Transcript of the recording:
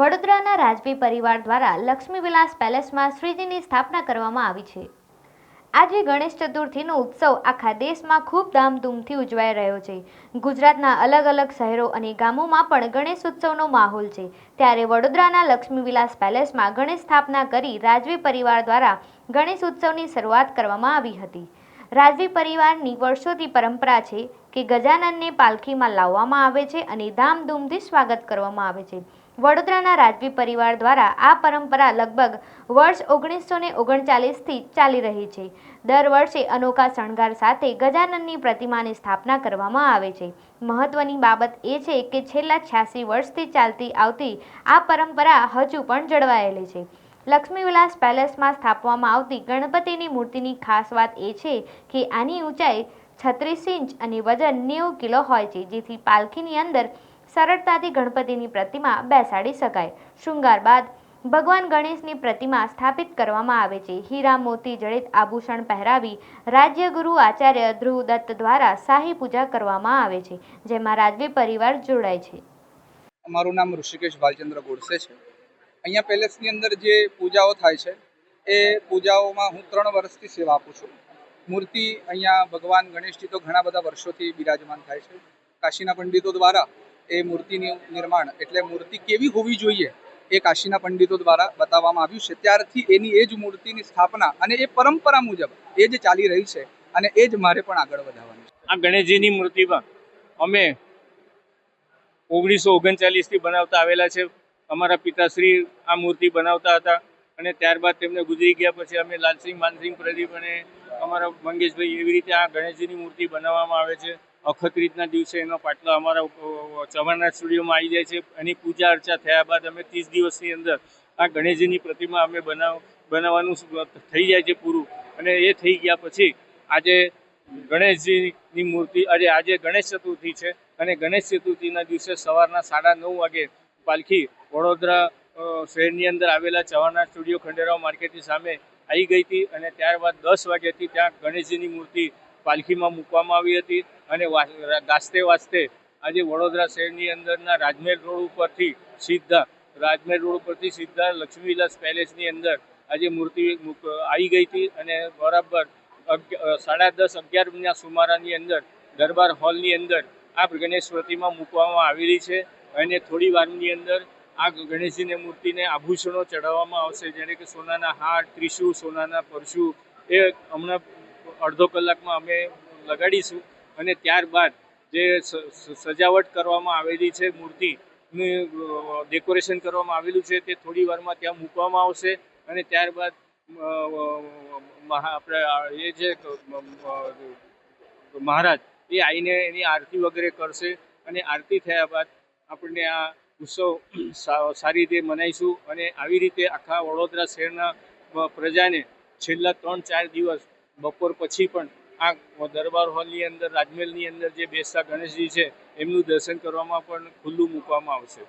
વડોદરાના રાજવી પરિવાર દ્વારા લક્ષ્મી વિલાસ પેલેસમાં શ્રીજીની સ્થાપના કરવામાં આવી છે. આજે ગણેશ ચતુર્થીનો ઉત્સવ આખા દેશમાં ખૂબ ધામધૂમથી ઉજવાઈ રહ્યો છે. ગુજરાતના અલગ અલગ શહેરો અને ગામોમાં પણ ગણેશ ઉત્સવનો માહોલ છે. ત્યારે વડોદરાના લક્ષ્મી વિલાસ પેલેસમાં ગણેશ સ્થાપના કરી રાજવી પરિવાર દ્વારા ગણેશ ઉત્સવની શરૂઆત કરવામાં આવી હતી. રાજવી પરિવારની વર્ષોથી પરંપરા છે કે ગજાનનને પાલખીમાં લાવવામાં આવે છે અને ધામધૂમથી સ્વાગત કરવામાં આવે છે. વડોદરાના રાજવી પરિવાર દ્વારા આ પરંપરા લગભગ વર્ષ ઓગણીસો ને ઓગણચાલીસથી ચાલી રહી છે. દર વર્ષે અનોખા શણગાર સાથે ગજાનનની પ્રતિમાની સ્થાપના કરવામાં આવે છે. મહત્વની બાબત એ છે કે છેલ્લા છ્યાસી વર્ષથી ચાલતી આવતી આ પરંપરા હજુ પણ જળવાયેલી છે. લક્ષ્મી વિલાસ પેલેસમાં સ્થાપવામાં આવતી ગણપતિની મૂર્તિની ખાસ વાત એ છે કે આની ઊંચાઈ છત્રીસ ઇંચ અને વજન નેવું કિલો હોય છે, જેથી પાલખીની અંદર સરળતાથી ગણપતિની પ્રતિમા બેસાડી શકાય. શૃંગાર બાદ ભગવાન ગણેશની પ્રતિમા સ્થાપિત કરવામાં આવે છે. હીરા, મોતી, જડિત આભૂષણ પહેરાવી રાજ્યગુરુ આચાર્ય ધ્રુવદત્ત દ્વારા શાહી પૂજા કરવામાં આવે છે, જેમાં રાજવી પરિવાર જોડાય છે. મારું નામ ઋષિકેશ ભાલચંદ્ર ગોડસે છે. અહીંયા પેલેસની અંદર જે પૂજાઓ થાય છે, એ પૂજાઓમાં હું ત્રણ વર્ષથી સેવા આપું છું. મૂર્તિ અહીંયા ભગવાન ગણેશજી તો ઘણા બધા વર્ષોથી બિરાજમાન થાય છે. કાશીના પંડિતો દ્વારા એ મૂર્તિનું નિર્માણ એટલે મૂર્તિ કેવી હોવી જોઈએ એ કાશીના પંડિતો દ્વારા બતાવવામાં આવ્યું છે. ત્યારથી એની એ જ મૂર્તિની સ્થાપના અને એ પરંપરા મુજબ એ જ ચાલી રહી છે અને એ જ મારે પણ આગળ વધારવાની છે. આ ગણેશજીની મૂર્તિમાં અમે ઓગણીસો ઓગણચાલીસથી બનાવતા આવેલા છે. અમારા પિતાશ્રી આ મૂર્તિ બનાવતા હતા. અને ત્યારબાદ તેમને ગુજરી ગયા પછી અમે લાલસિંહ માનસિંહ પ્રદીપ અને અમારા મંગેશભાઈ એવી રીતે આ ગણેશજીની મૂર્તિ બનાવવામાં આવે છે. અખત્રીજના દિવસે એનો પાટલો અમારા અ, ચવાણના સ્ટુડિયોમાં આવી જાય છે. એની પૂજા અર્ચા થયા બાદ અમે ત્રીસ દિવસની અંદર આ ગણેશજીની પ્રતિમા અમે બનાવ બનાવવાનું થઈ જાય છે પૂરું. અને એ થઈ ગયા પછી આજે ગણેશજીની મૂર્તિ અરે આજે ગણેશ ચતુર્થી છે. અને ગણેશ ચતુર્થીના દિવસે સવારના સાડા નવ વાગે પાલખી વડોદરા શહેરની અંદર આવેલા ચવાના સ્ટુડિયો ખંડેરાવ માર્કેટની સામે આવી ગઈ હતી અને ત્યારબાદ દસ વાગ્યાથી ત્યાં ગણેશજીની મૂર્તિ પાલખીમાં મૂકવામાં આવી હતી અને ગાજતે વાજતે આજે વડોદરા શહેરની અંદરના રાજમહેલ રોડ ઉપરથી સીધા, રાજમહેલ રોડ ઉપરથી સીધા લક્ષ્મીવિલાસ પેલેસની અંદર આજે મૂર્તિ આવી ગઈ હતી અને બરાબર સાડા દસ અગિયારના સુમારાની અંદર દરબાર હોલની અંદર આ ગણેશ પ્રતિમા મૂકવામાં આવેલી છે અને થોડી વારની અંદર આ ગણેશજીની મૂર્તિને આભૂષણો ચઢાવવામાં આવશે જેને કે સોનાના હાર ત્રિશુ સોનાના પરશુ, એ હમણાં અડધો કલાકમાં અમે લગાડીશું. અને ત્યારબાદ જે સજાવટ કરવામાં આવેલી છે મૂર્તિનું ડેકોરેશન કરવામાં આવેલું છે, તે થોડી વારમાં ત્યાં મૂકવામાં આવશે. અને ત્યારબાદ આપણે એ જે મહારાજ, એ આવીને એની આરતી વગેરે કરશે. અને આરતી થયા બાદ આપણને આ ઉત્સવ સારી રીતે મનાવીશું અને આવી રીતે આખા વડોદરા શહેરના પ્રજાને છેલ્લા ત્રણ ચાર દિવસ બપોર પછી પણ આ દરબાર હોલની અંદર, રાજમહેલની અંદર જે બેસતા ગણેશજી છે, એમનું દર્શન કરવામાં પણ ખુલ્લું મૂકવામાં આવશે.